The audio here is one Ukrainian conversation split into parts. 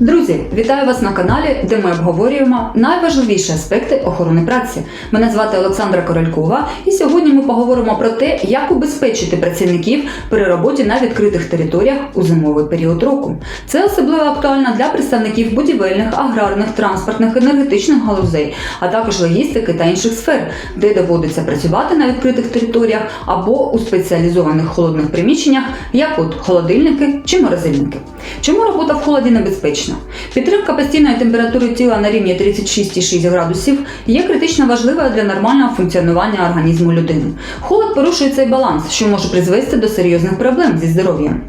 Друзі, вітаю вас на каналі, де ми обговорюємо найважливіші аспекти охорони праці. Мене звати Олександра Королькова, і сьогодні ми поговоримо про те, як убезпечити працівників при роботі на відкритих територіях у зимовий період року. Це особливо актуально для представників будівельних, аграрних, транспортних, енергетичних галузей, а також логістики та інших сфер, де доводиться працювати на відкритих територіях або у спеціалізованих холодних приміщеннях, як от холодильники чи морозильники. Чому робота в холоді небезпечна? Підтримка постійної температури тіла на рівні 36,6 градусів є критично важливою для нормального функціонування організму людини. Холод порушує цей баланс, що може призвести до серйозних проблем зі здоров'ям.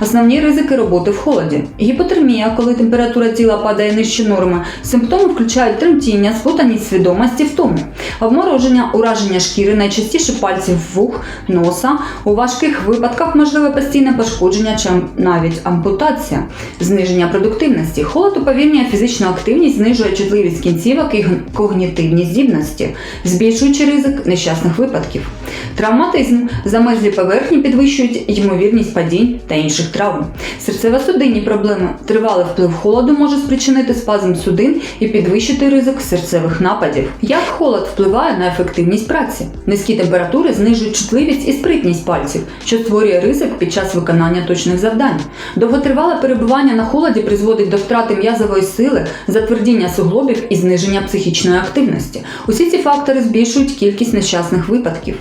Основні ризики роботи в холоді: гіпотермія, коли температура тіла падає нижче норми, симптоми включають тремтіння, спутаність свідомості, втому, обмороження, ураження шкіри, найчастіше пальців вух, носа. У важких випадках можливе постійне пошкодження чи навіть ампутація, зниження продуктивності. Холод уповільнює фізичну активність, знижує чутливість кінцівок і когнітивні здібності, збільшуючи ризик нещасних випадків. Травматизм, замерзлі поверхні підвищують ймовірність падінь та інших травм. Серцево-судинні проблеми, тривалий вплив холоду може спричинити спазм судин і підвищити ризик серцевих нападів. Як холод впливає на ефективність праці? Низькі температури знижують чутливість і спритність пальців, що створює ризик під час виконання точних завдань. Довготривале перебування на холоді призводить до втрати м'язової сили, затвердіння суглобів і зниження психічної активності. Усі ці фактори збільшують кількість нещасних випадків.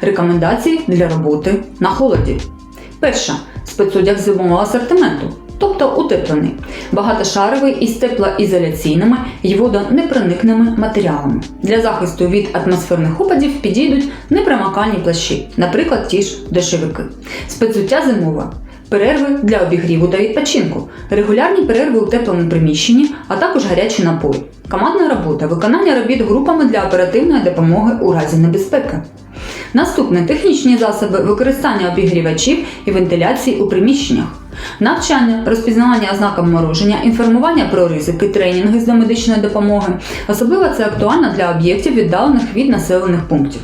Рекомендації для роботи на холоді. Перша спецодяг зимового асортименту, тобто утеплений, багатошаровий із теплоізоляційними і водонепроникними матеріалами. Для захисту від атмосферних опадів підійдуть непромокальні плащі, наприклад, ті ж дешевики. Спецуття зимове. Перерви для обігріву та відпочинку, регулярні перерви у теплому приміщенні, а також гарячі напої, командна робота, виконання робіт групами для оперативної допомоги у разі небезпеки. Наступне технічні засоби використання обігрівачів і вентиляції у приміщеннях. Навчання, розпізнавання ознак обмороження, інформування про ризики, тренінги з домедичної допомоги. Особливо це актуально для об'єктів, віддалених від населених пунктів.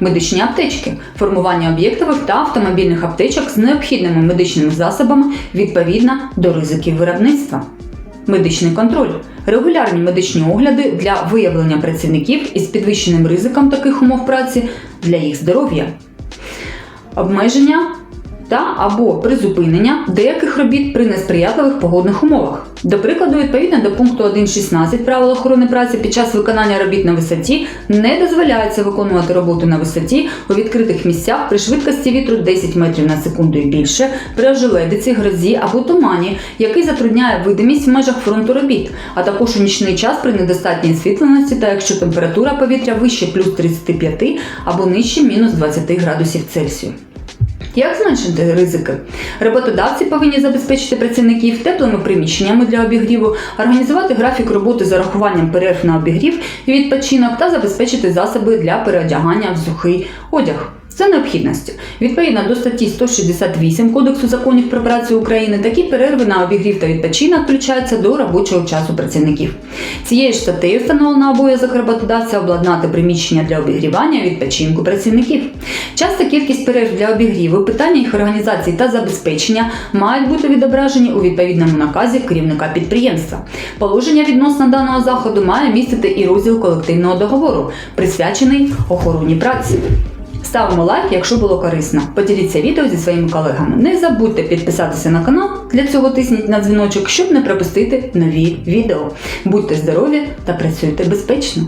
Медичні аптечки, формування об'єктових та автомобільних аптечок з необхідними медичними засобами відповідно до ризиків виробництва. Медичний контроль, регулярні медичні огляди для виявлення працівників із підвищеним ризиком таких умов праці для їх здоров'я обмеження та або призупинення деяких робіт при несприятливих погодних умовах. До прикладу, відповідно до пункту 1.16 правил охорони праці під час виконання робіт на висоті не дозволяється виконувати роботу на висоті у відкритих місцях при швидкості вітру 10 метрів на секунду і більше, при ожеледиці, грозі або тумані, який затрудняє видимість в межах фронту робіт, а також у нічний час при недостатній освітленості та якщо температура повітря вище плюс 35 або нижче мінус 20 градусів Цельсію. Як зменшити ризики? Роботодавці повинні забезпечити працівників теплими приміщеннями для обігріву, організувати графік роботи з урахуванням перерв на обігрів і відпочинок та забезпечити засоби для переодягання в сухий одяг. Це необхідністю. Відповідно до статті 168 Кодексу законів про працю України, такі перерви на обігрів та відпочинок включаються до робочого часу працівників. Цією ж статтею встановлено обов'язок роботодавця обладнати приміщення для обігрівання відпочинку працівників. Час та кількість перерв для обігріву, питання їх організації та забезпечення мають бути відображені у відповідному наказі керівника підприємства. Положення відносно даного заходу має містити і розділ колективного договору, присвячений охороні праці. Ставимо лайк, якщо було корисно. Поділіться відео зі своїми колегами. Не забудьте підписатися на канал. Для цього тисніть на дзвіночок, щоб не пропустити нові відео. Будьте здорові та працюйте безпечно.